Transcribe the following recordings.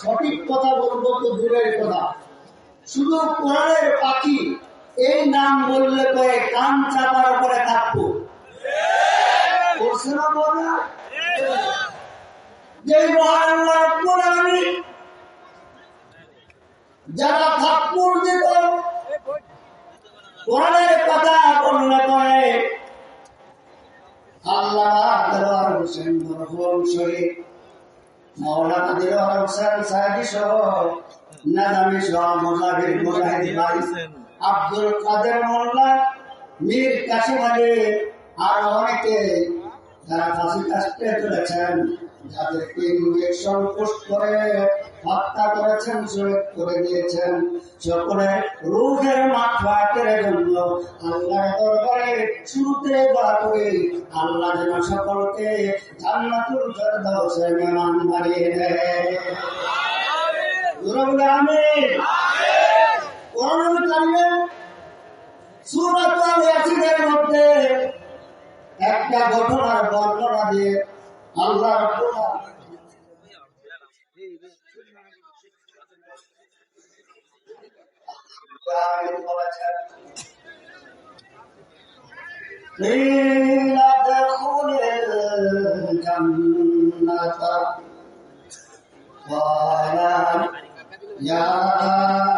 সঠিক কথা বলব তো দূরের কথা। শুধু কোরআনের পাখি, এই নাম বললে পরে কান চাপার উপরে থাকব। যারা থাপ্পর দিত কোরআনের কথা বললে পরে আল্লাহ হোসেন শরীফ মাওলানা দিলওয়ার হোসেন সাহেব সহ। নাজামি সহ মুজাহিদ মুজাহিদ ভাই। আব্দুল কাদের মোল্লা মীর কাশিম আলী, আর অনেকে যারা ফাঁসি কাস্টে চলেছেন যাদেরকে ইঞ্জেকশন পোস্ট করে হত্যা করেছেন করে দিয়েছেন, সকলে রুহের মাঠের জন্য আল্লাহর দরবারে শুরুতে দোয়া করি, আল্লাহ যেন সকলকে জান্নাতুল ফেরদাউসে মধ্যে একটা ঘটনার বর্ণনা দিয়ে আল্লাহ রাব্বুল আলামিন বলেছেন قيل ادخل الجنة قال يا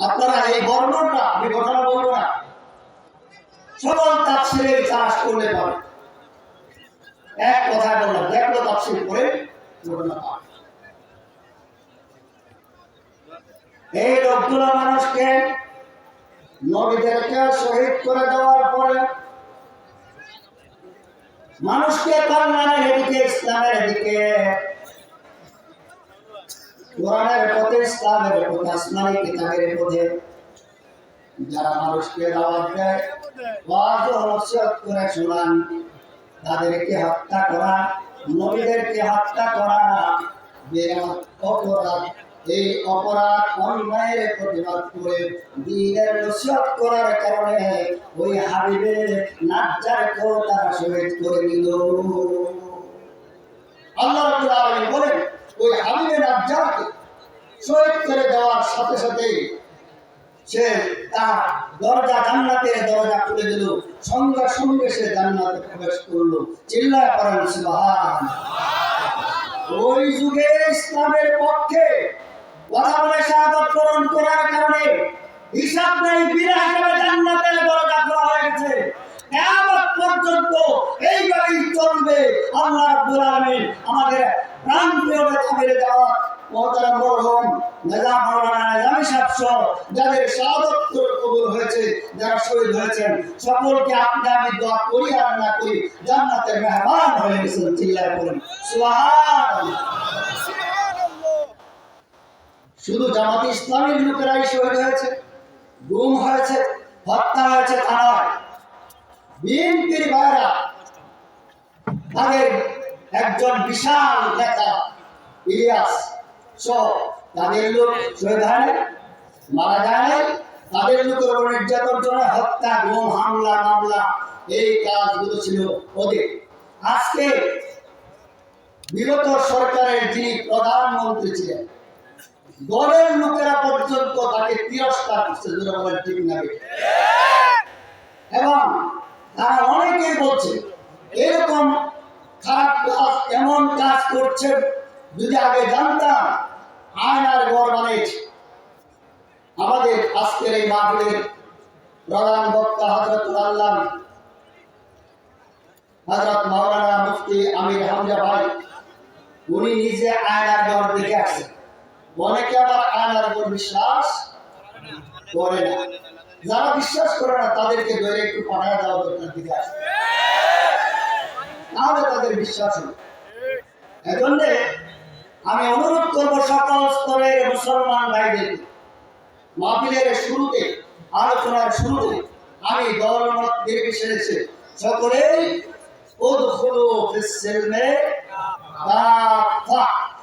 আপনারা এই বর্ণনা, আমি ঘটনা বলব না। সকল তাফসীরের চাষ করলে পাবে এক কথা বললাম দেখল তাফসীর করে ঘটনা পাবে এই লোকগুলো মানুষকে নবীদেরকে শহীদ করে দেওয়ার পরে মানুষকে কল্যাণের দিকে ইসলামের দিকে কোরআনের পথে, ইসলামের পথে, আসমানি কিতাবের পথে যারা মানুষকে দাওয়াত দেয়, ওয়াজ ও নসিহত করে শোনান। তাদেরকে হত্যা করা, নবীদেরকে হত্যা করা অপরাধ। এই অপরাধ অন্যায়ের প্রতিবাদ করে, দিনের নসিহত করার কারণে ওই হাবিবের নাজ্জারকেও তারা শহীদ করে দিল আল্লাহ বলেন ওই শহীদ করে দেওয়ার সাথে সাথে সে তার দরজা জান্নাতের দরজা খুলে দিল। সঙ্গে সঙ্গে সে জান্নাতে প্রবেশ করল। ওই যুগে ইসলামের পক্ষে কথা শাহাদত পূরণ করার কারণে হিসাব নেই, বিনা হিসাবে জান্নাতের দরজা খোলা হয়ে গেছে। কিয়ামত পর্যন্ত এইভাবেই চলবে। আল্লাহ রাব্বুল আমাদের প্রাণ প্রিয় নেতা মেরে দেওয়া শুধু জামাত ইসলামের লোকেরাই শহীদ হয়েছে, গুম হয়েছে, হত্যা হয়েছে তা নয় বিএনপির ভাইরা তাদের একজন বিশাল নেতা ইলিয়াস সহ তাদের লোক শহীদ মারা যায়। তাদের লোকের নির্যাতন চলে হত্যা, গুম, হামলা, মামলা, এই কাজগুলো ছিল ওদের। আজকে বিগত সরকারের যিনি প্রধানমন্ত্রী ছিলেন, দলের লোকেরা পর্যন্ত তাকে তিরস্কার করছে ঠিক না এবং তারা অনেকেই বলছে, এরকম খারাপ এমন কাজ করছে, যদি আগে জানতাম আয়নার ঘর বানিয়েছে। আমাদের আজকের এই মাহফিলের প্রধান বক্তা হজরত আল্লাহ হজরত মাওলানা মুফতি আমির হামজা ভাই, উনি নিজে আয়নার ঘর দেখে আসছেন। অনেকে আবার আয়নার উপর বিশ্বাস করে না। যারা বিশ্বাস করে না, তাদেরকে ধরে একটু পাঠায় দেওয়া দরকার, দিকে আসে। তাহলে তাদের বিশ্বাস হবে। এজন্য আমি অনুরোধ করব সকল স্তরের মুসলমান ভাইদের। মাহফিলের শুরুতে, আলোচনার শুরুতে আমি দলমত নির্বিশেষে সকলেই উদখুলু ফিস সিলমে কাফা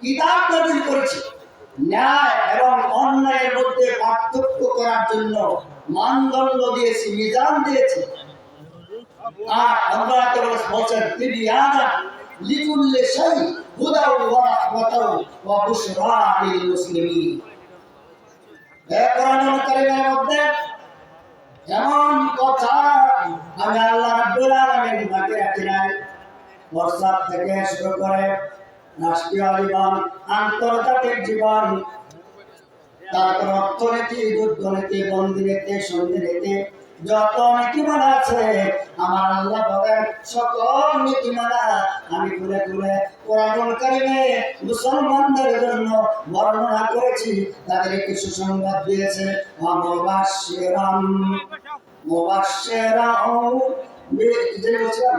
কিতাব নাজিল করেছি। ন্যায় এবং অন্যায়ের মধ্যে পার্থক্য করার জন্য মানদণ্ড দিয়েছি, মিজান দিয়েছি। আর আমরা তিনি আনা এমন কথা আমি আল্লাহ বর্ষা থেকে শুরু করে আন্তর্জাতিক জীবন। তারপর অর্থনীতি যত আছে, আমার আল্লাহ বলেন, সকল নীতিমালা আমি খুলে খুলে মুসলমানদের জন্য বর্ণনা করেছি। তাদের কিছু সংবাদ দিয়েছে অমবাসিরাম মুবাশশিরাও যে বলছিলাম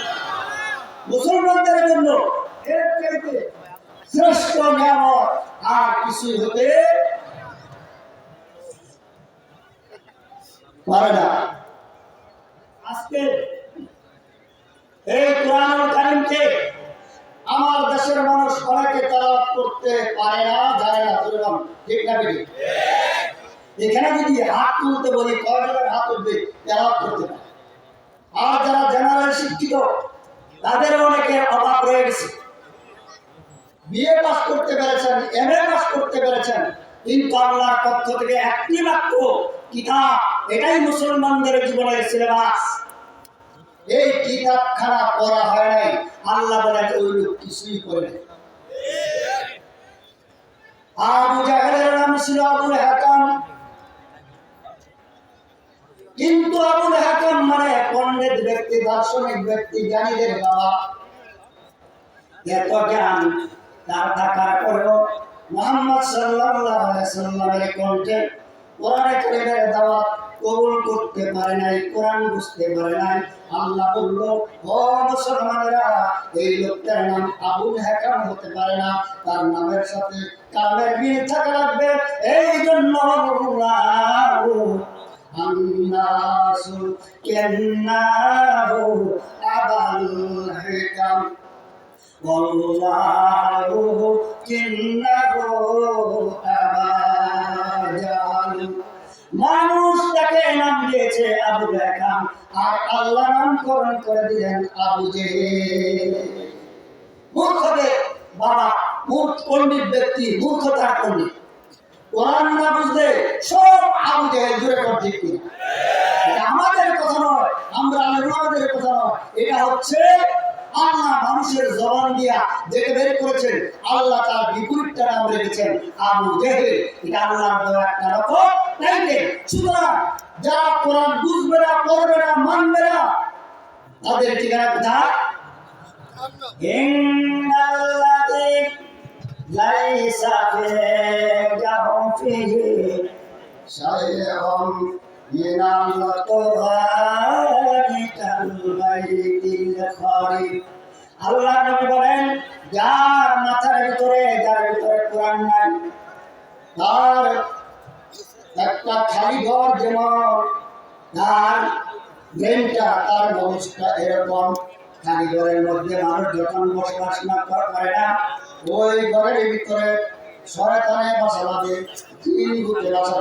মুসলমানদের জন্য শ্রেষ্ঠ নিয়ামত আর কিছু হতে পারে না। আজকে এই কোরআনুল কারীমকে আমার দেশের মানুষ অনেকে তালাব করতে পারে না, জানে না সুতরাং ঠিক না বেটি এখানে যদি হাত তুলতে বলি, কয়জনের হাত তুলবে? তেলাপ করতে পারে আর যারা জেনারেল শিক্ষিত তাদের অনেকে অভাব রয়ে গেছে। বিএ পাস করতে পেরেছেন এম এ পাস করতে পেরেছেন, কিন্তু আল্লাহর পক্ষ থেকে একটি মাত্র কিতাব, এটাই মুসলমানদের জীবনের সিলেবাস এই কিতাব খানা পড়া হয় নাই। আল্লাহ বলেন, ওই লোক কিছুই করে নাই। আবু জাহেলের নাম ছিল আবুল হাকাম। কিন্তু আবুল হাকাম মানে পণ্ডিত ব্যক্তি, দার্শনিক ব্যক্তি, জ্ঞানীদের বাবা। এত জ্ঞান তার থাকার পরেও মোহাম্মদ সাল্লামের কণ্ঠে কোরআনে কারিমের দাওয়াত কবুল করতে পারে নাই, কোরআন বুঝতে পারে নাই। আল্লাহ বলল, ও মুসলমানেরা, এই লোকটার নাম আবুল হাকাম হতে পারে না। তার নামের সাথে কামের মিল থাকা লাগবে। এই জন্য আল্লাহ الناس كالنار أبا الحكم والله إنه أبا جهل মানুষ তাকে নাম দিয়েছে আবু দেখাম আর আল্লাহ নামকরণ করে দিলেন আবু জে মূর্খদের বাবা মূর্খ পণ্ডিত ব্যক্তি মূর্খতার পণ্ডিত কোরআন না বুঝলে সব আবু জাহেল জুড়ে ঠিক কিনা? আমাদের কথা নয়, আমরা আলেমাদের কথা নয়। এটা হচ্ছে আল্লাহ মানুষের জবান দিয়া যেটা বের করেছেন, আল্লাহ তার বিপরীতটা নাম রেখেছেন আবু জেহেল। এটা আল্লাহর দেওয়া একটা রকম তাইলে সুতরাং যারা কোরআন বুঝবে না, পড়বে না, মানবে না, তাদের ঠিকানা কোথায়? ইন্নাল্লাযী ليس في جوفه شيء من القرآن كالبيت الخريب আল্লাহ নবী বলেন যার মাথার ভিতরে যার ভিতরে কোরআন নাই তার একটা খালি ঘর যেমন তার ব্রেনটা তার মগজটা এরকম খালি ঘরের মধ্যে মানুষ যখন বসবাস না কর- করে না ওই ঘরের ভিতরে শয়তানে বাসা বাঁধে। তিন ভূতে বাসা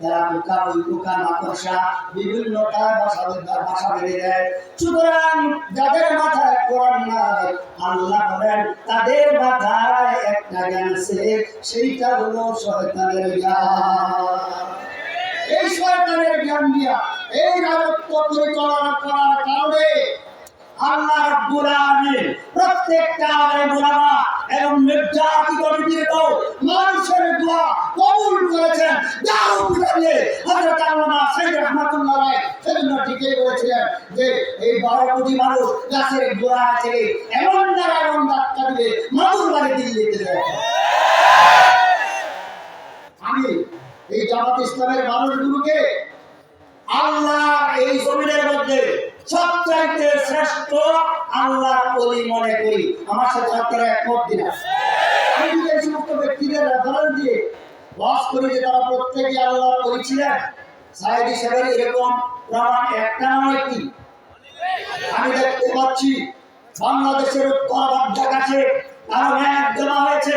তারা পোকা, ওই পোকা, মাকড়সা বিভিন্ন কাজ বাসা বাসা বেঁধে। দেয় সুতরাং যাদের মাথায় কোরআন নাই আল্লাহ বলেন, তাদের মাথায় একটা জ্ঞান আছে, সেইটা হলো শয়তানের জ্ঞান। এই শয়তানের জ্ঞান দিয়া এই রাজত্ব পরিচালনা করার কারণে আল্লাহ রাব্বুল আলামিন প্রত্যেকটা আলেম ওলামা এবং নির্যাতিত নিপীড়িত মানুষের দোয়া কবুল করেছেন। যার উপরে হযরত আল্লামা সাইয়্যিদ রাহমাতুল্লাহ আলাইহি সেজন্য ঠিকই বলেছিলেন যে এই বারো কোটি মানুষ গাছের গোড়া থেকে এমন দ্বারা এমন ধাক্কা দিবে মাদুর বাড়ি দিল্লিতে যায় আমি এই জামাত ইসলামের মানুষগুলোকে আল্লাহ এই জমিনের মধ্যে সবচাইতে শ্রেষ্ঠ আল্লাহ বলি মনে করি। আমার সাথে আপনারা একমত দিন। আমি যদি এই সমস্ত ব্যক্তিদের রেফারেন্স দিয়ে বাস করি যে তারা প্রত্যেকে আল্লাহ করেছিলেন সাহেব হিসেবে এরকম প্রমাণ একটা নয় কি? আমি দেখতে পাচ্ছি বাংলাদেশের উত্তর বাড্ডা কাছে আরও ম্যাচ জমা হয়েছে।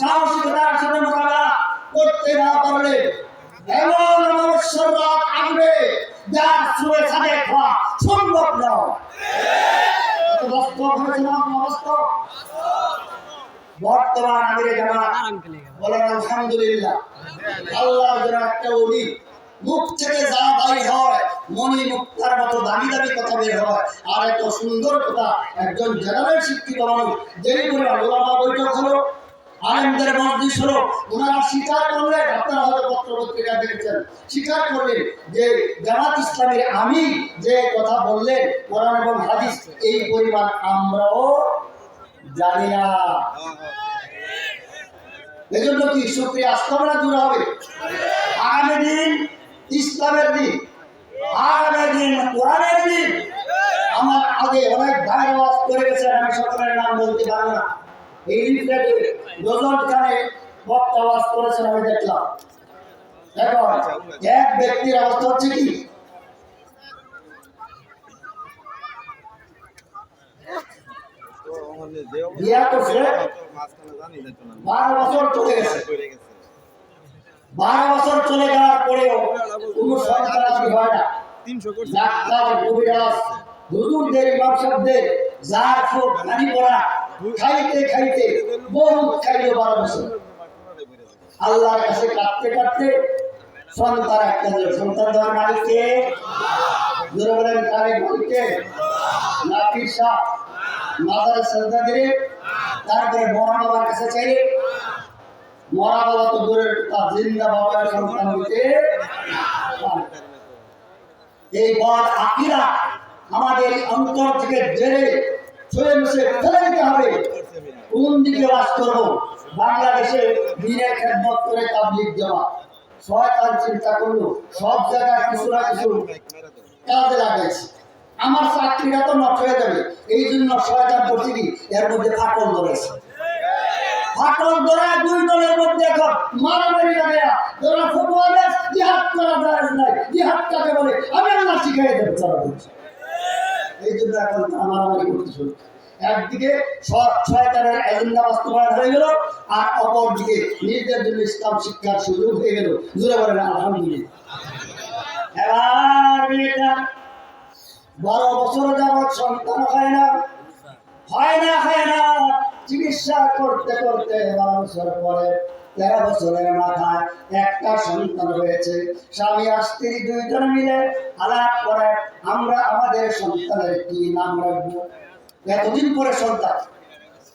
সাহসিকতার সাথে মোকাবেলা করতে না পারলে এমন আসবে। যার সুরে মুখ থেকে যা বাড়ি হয়, মনি মুক্তার মতো দামি দামি কথা বের হয়। আর এত সুন্দর কথা একজন জেনারেল শিক্ষিত মানুষ যেই করে বৈঠক হলো। হলো ওনারা স্বীকার করলেন আপনারা হয়তো দেখেছেন। স্বীকার করলেন যে জামাত ইসলামের আমি যে কথা বললেন, কোরআন এবং হাদিস, এই পরিমাণ আমরাও জানি না। এজন্য কি শুক্রিয়া আস্তমনা দূর হবে। আগামী দিন ইসলামের দিন। আগামী দিন কোরআনের দিন। আমার আগে অনেক ভাই করে গেছেন, আমি সকলের নাম বলতে পারব না। এই খানে বক্তা আওয়াজ করেছেন, আমি দেখলাম। দেখো, এক ব্যক্তির হচ্ছে কি? বারো বছর চলে যাওয়ার পরেও কোনো সন্তান আসি হয় না। ডাক্তার যার পানি পড়া খাইতে খাইতে বহুত খাইল বারো আল্লাহর কাছে কাঁদতে কাঁদতে সন্তান একটা দিল। সন্তান দেওয়ার মালিককে জোরে বলেন তারে শাহ মাদার সজদা দিলে তারপরে মরা বাবার কাছে চাইলে মরা বাবা তো কথা, জিন্দা বাবার সন্তান হইতে। এই বদ আকিরা আমাদের অন্তর থেকে জেনে আমার চাকরিটা তো নষ্ট হয়ে যাবে। এই জন্য শয়তান করছে এর মধ্যে ফাটল ধরেছে। ফাটল ধরা দুই দলের মধ্যে এখন মারামারি লাগাইয়া তোরা ফুটবল জিহাদ করা যায় নাই। কাকে বলে, আমি আল্লাহ শিখাই দেবো তারা বলছে। একদিকে এজেন্ডা বাস্তবায়ন হয়ে গেল, আর নিজেদের জন্য ইসলাম শিক্ষার সুযোগ হয়ে গেল। জুড়ে বলেন, আলহামদুলিল্লাহ। বারো বছর যাবৎ সন্তান হয় না হয় না হয় না, চিকিৎসা করতে করতে বারো বছর পরে তেরো বছরের মাথায় একটা সন্তান হয়েছে। স্বামী স্ত্রী দুইজন মিলে আলাপ করে, আমরা আমাদের সন্তানের কি নাম রাখব? এতদিন পরে সন্তান।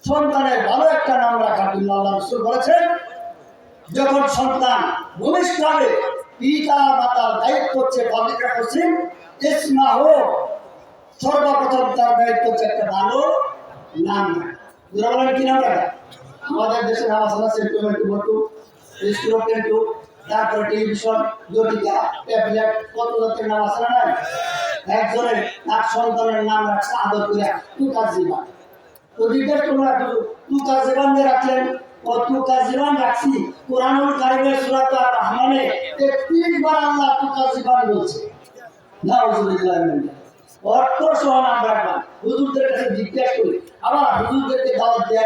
সন্তানের ভালো একটা নাম রাখা আল্লাহ রসুল বলেছেন, যখন সন্তান ভূমিষ্ঠ হবে, পিতা মাতার দায়িত্ব হচ্ছে বালিকা হোসেন ইসমা হোক সর্বপ্রথম তার দায়িত্ব হচ্ছে একটা ভালো নাম বলেন কি নাম রাখা? আমাদের দেশে নাম আছে না সেন্টিমেন্ট মতো রেস্টুরেন্ট তারপরে টেলিভিশন জটিকা ট্যাবলেট, কত জাতের নাম আছে না? একজনের তার সন্তানের নাম রাখছে আদর করে জীবন তো জিজ্ঞেস একটু তুকা জীবন যে রাখলেন, ও জীবন রাখছি। কোরআনুল কারিমের সুরাত আর রহমানে তেত্রিশ বার আল্লাহ জীবন বলছে। না অর্থ সহ নাম রাখলাম হুজুরদের কাছে জিজ্ঞাসা করি, আবার হুজুরদেরকে দাওয়াত দেয়া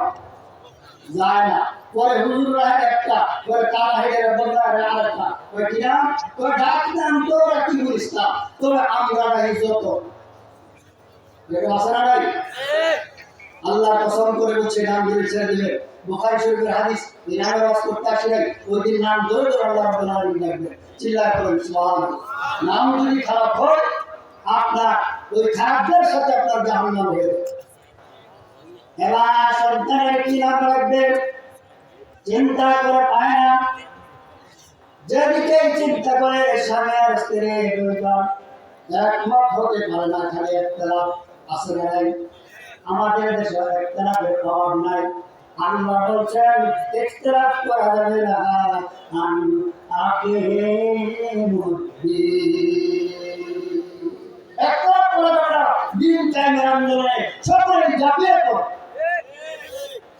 যায় না। পরে হুজুর রাখে একটা পরে তার হেডের বন্ধা আরেকটা। পরে কি নাম? তোর ডাক তোর কি ইসলাম? তোর আমরা রাখি যত না নাই? আল্লাহ কসম করে বলছে নাম ছেড়ে দিলে। শরীফের হাদিস, এই নামে করতে নাই, ওই দিন নাম ধরে ধরে আল্লাহ আলামিন সুবহানাল্লাহ। নাম যদি খারাপ হয়, আপনার ওই খারাপদের সাথে আপনার জাহান্নাম হয়ে যাবে। এবার সন্তানের কি নাম রাখবে চিন্তা করে পায় না। যেদিকে চিন্তা করে, স্বামী আর স্ত্রী একমত হতে পারে না, খালি একতলাপ না নাই। আমাদের দেশে একতলাপের খবর নাই। আল্লাহ বলছেন, একতলাপ করা যাবে না। মুক্তি একতলাপ করা যাবে না। দিন টাইমের আন্দোলনে সকলে ঝাঁপিয়ে পড়।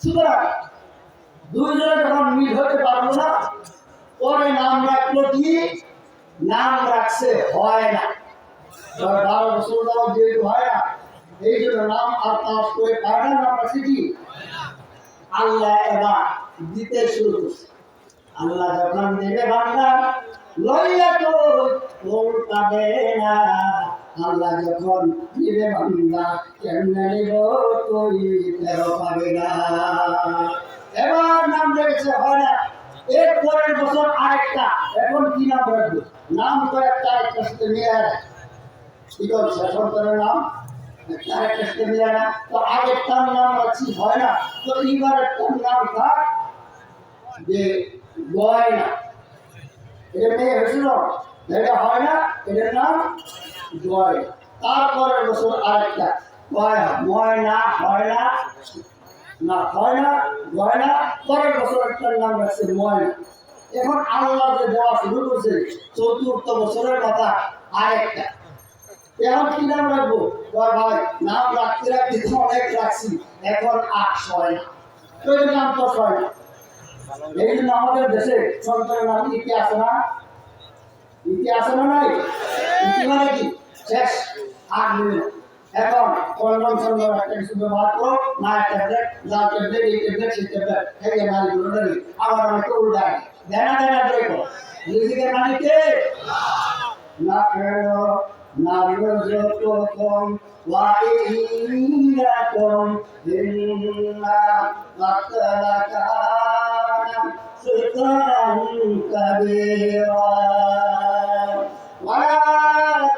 সুতরাং দুইজনে যখন মিল হতে পারব না, পরে নাম রাখল কি? নাম রাখছে হয় না। বারো বছর যেহেতু হয় না, এই জন্য নাম আর পাস করে না নাম কি আল্লাহ এবার দিতে শুরু করছে। আল্লাহ যখন দেবে বান্দা, লইয়া তো না। আল্লাহ যখন দিবে বান্দা, কেমনে নিব তুই? তেরো পাবে না। এবার নাম রেখেছে হয় না? এর পরের বছর আরেকটা। এখন কি নাম রাখবে? নাম তো একটা আরেকটা সাথে নিয়ে আর কি করছে সন্তানের নাম একটা আরেকটা সাথে মিলে না তো আগেরটার নাম রাখছি, হয় না? তো এইবার একটা নাম থাক যে এটা মেয়ে হয়েছিল? এটা হয় না? এটার নাম গয়না তারপরের বছর আরেকটা গয়না ময়না হয় না হয় না? হয় না বছর নাম ময়না এখন যে দেওয়া চতুর্থ বছরের কথা কি রাখব? ভাই, নাম এখন আট ছয় নাম তো ছয় আমাদের দেশে সন্তানের নাম ইতি আছে না? ইতি আছে না নাই? ইতি মানে কি? শেষ। আট মিনিট এখন কলম সন্ধ্যা একটা কিছু ব্যবহার করো না ট্যাবলেট যা ট্যাবলেট এই ট্যাবলেট সেই ট্যাবলেট এই যে নেই আবার অনেকে উল্টায়। দেনা দেনা দেখো রিজিকের মালিক না খেলো না সুতান কাবীরা। ولا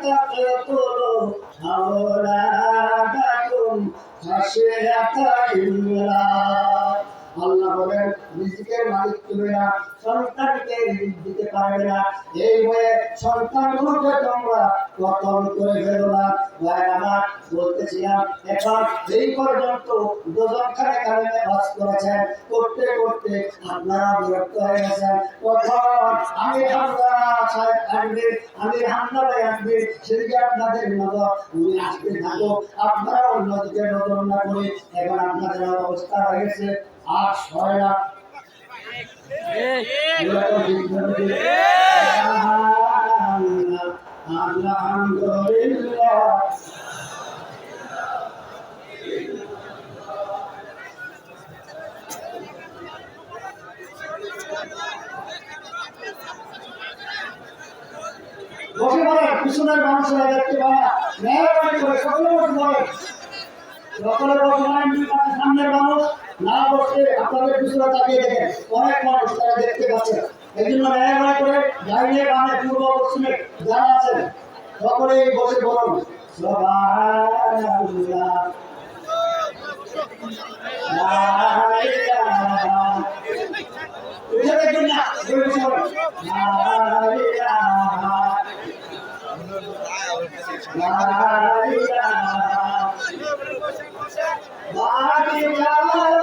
تقتلوا أولادكم خشية إملاق আল্লাহ বলেন রিজিকের মালিক তুমি না, সন্তানকে দিতে পারবে না। এই হয়ে সন্তানগুলোকে তোমরা কতল করে ফেলো না। আমার বলতেছিলাম, এখন এই পর্যন্ত দুজন খানে কারণে বাস করেছেন, করতে করতে আপনারা বিরক্ত হয়ে গেছেন। কখন আমি হামদা সাহেব আসবে, আমি হামদা ভাই সেদিকে আপনাদের নজর, উনি আসতে থাকো আপনারা অন্যদিকে নজর না করে এখন আপনাদের অবস্থা হয়ে গেছে। আর ছয় লাখ বসে পড়ে, পিছনের মানুষেরা দেখতে পায়। না করে সকলে বসে পড়ে, সামনের মানুষ। না প্রশ্নে আপনাদের পিছনে তাকিয়ে দেখে অনেক মানুষ তারা দেখতে পাচ্ছে। এই জন্য ন্যায় মনে করে ডাইনে বামে পূর্ব পশ্চিমে যারা আছেন সকলে বসে বলুন Bye.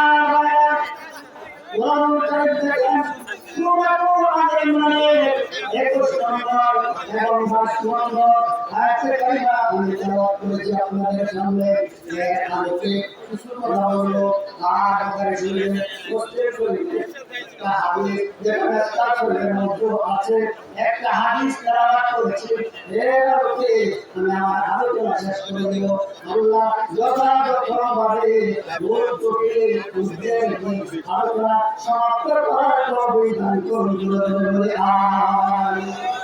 এবং 22 নম্বর আমি তেলাওয়াত করেছি আপনাদের সামনে এর আলোকে কিছু কথা বলব আর আপনারা শুনবেন কষ্টের শরীরে একটা যেখানে তার শরীরের মধ্যে আছে একটা হাদিস তেলাওয়াত করেছি এর আলোকে আমি আমার আলোচনা শেষ করে দিব আল্লাহ যথাযথভাবে গুরুত্বকে উদ্বেগ আলোচনা সমাপ্ত করার তৌফিক দান করুন বলে আমিন